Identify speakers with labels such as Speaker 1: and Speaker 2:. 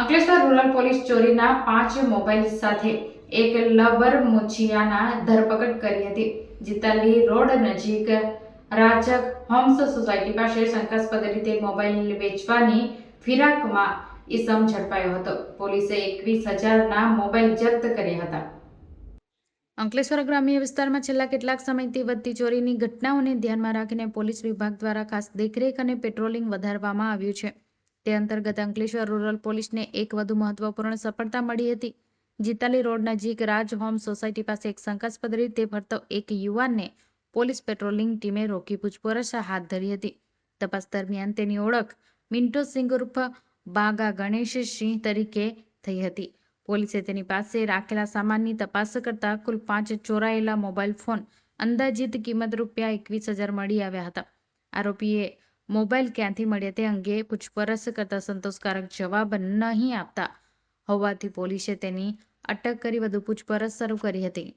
Speaker 1: Ankleshwar rural police ચોરીના પાંચ mobile સાથે એક લબર મુછિયાના ધરપકડ કરી હતી. જીતાલી રોડ નજીક રાજક હોમ્સ સોસાયટી પાસે શંકાસ્પદ રીતે મોબાઈલ વેચવાની ફિરાકમાં ઇસમ ઝડપાયો હતો. પોલીસે એકવીસ હજારના મોબાઈલ જપ્ત કર્યા હતા. અંકલેશ્વર ગ્રામ્ય વિસ્તારમાં છેલ્લા કેટલાક સમયથી વધતી ચોરીની ઘટનાઓને ધ્યાનમાં રાખીને પોલીસ વિભાગ દ્વારા ખાસ દેખરેખ અને પેટ્રોલિંગ વધારવામાં આવ્યું છે. તે અંતર્ગત અંકલેશ્વર રૂરલ પોલીસને એક વધુ મહત્વપૂર્ણ સફળતા મળી હતી. જીતાલી રોડ નજીક રાજ હોમ સોસાયટી પાસે એક શંકાસ્પદ રીતે ફરતો એક યુવાનને પોલીસ પેટ્રોલિંગ ટીમે રોકી પૂછપરછ હાથ ધરી હતી. તપાસ દરમિયાન તેની ઓળખ મિન્ટો સિંહ ઉર્ફ બાગા ગણેશ સિંહ તરીકે થઈ હતી. પોલીસે તેની પાસે રાખેલા સામાનની તપાસ કરતા કુલ પાંચ ચોરાયેલા મોબાઈલ ફોન અંદાજિત કિંમત રૂપિયા એકવીસ હજાર મળી આવ્યા હતા. આરોપીએ મોબાઈલ ક્યાંથી મળ્યા તે અંગે પૂછપરછ કરતા સંતોષકારક જવાબ નહીં આપતા. હોવાથી પોલીસે તેની અટક કરી વધુ પૂછપરછ શરૂ કરી હતી.